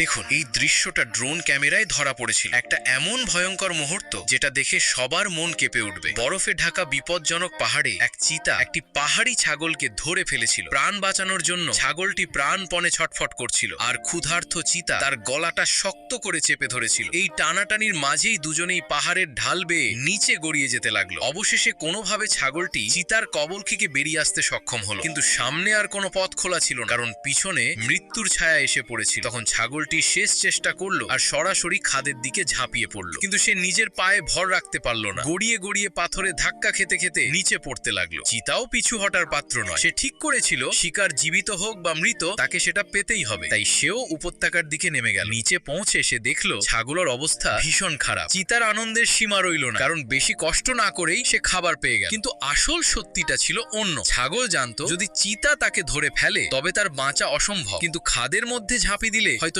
দেখুন, এই দৃশ্যটা ড্রোন ক্যামেরায় ধরা পড়েছিল। একটা এমন ভয়ঙ্কর মুহূর্ত যেটা দেখে সবার মন কেঁপে উঠবে। বরফে ঢাকা বিপজ্জনক পাহাড়ে এক চিতা একটি পাহাড়ি ছাগলকে ধরে ফেলেছিল। প্রাণ বাঁচানোর জন্য ছাগলটি প্রাণপণে ছটফট করছিল আর ক্ষুধার্ত চিতা তার গলাটা শক্ত করে চেপে ধরেছিল। এই টানাটানির মাঝেই দুজনেই পাহাড়ের ঢাল বেয়ে নিচে গড়িয়ে যেতে লাগল। অবশেষে কোনোভাবে ছাগলটি চিতার কবল থেকে বেরিয়ে আসতে সক্ষম হলো। কিন্তু সামনে আর কোনো পথ খোলা ছিল না, কারণ পিছনে মৃত্যুর ছায়া এসে পড়েছিল। তখন ছাগলটি শেষ চেষ্টা করল আর সরাসরি খাদের দিকে ঝাঁপিয়ে পড়ল। কিন্তু সে নিজের পায়ে ভর রাখতে পারল না। গড়িয়ে গড়িয়ে পাথরে ধাক্কা খেতে খেতে নিচে পড়তে লাগল। চিতাও পিছু হটার পাত্র নয়। সে ঠিক করেছিল, শিকার জীবিত হোক বা মৃত, তাকে সেটা পেতেই হবে। তাই সেও উপত্যকার দিকে নেমে গেল। নিচে পৌঁছে সে দেখল, ছাগলের অবস্থা ভীষণ খারাপ। চিতার আনন্দের সীমা রইল না, কারণ বেশি কষ্ট না করেই সে খাবার পেয়ে গেল। কিন্তু আসল সত্যিটা ছিল অন্য। ছাগল জানতো, যদি চিতা তাকে ধরে ফেলে, তবে তার বাঁচা অসম্ভব। কিন্তু খাদের মধ্যে ঝাঁপি দিলে হয়তো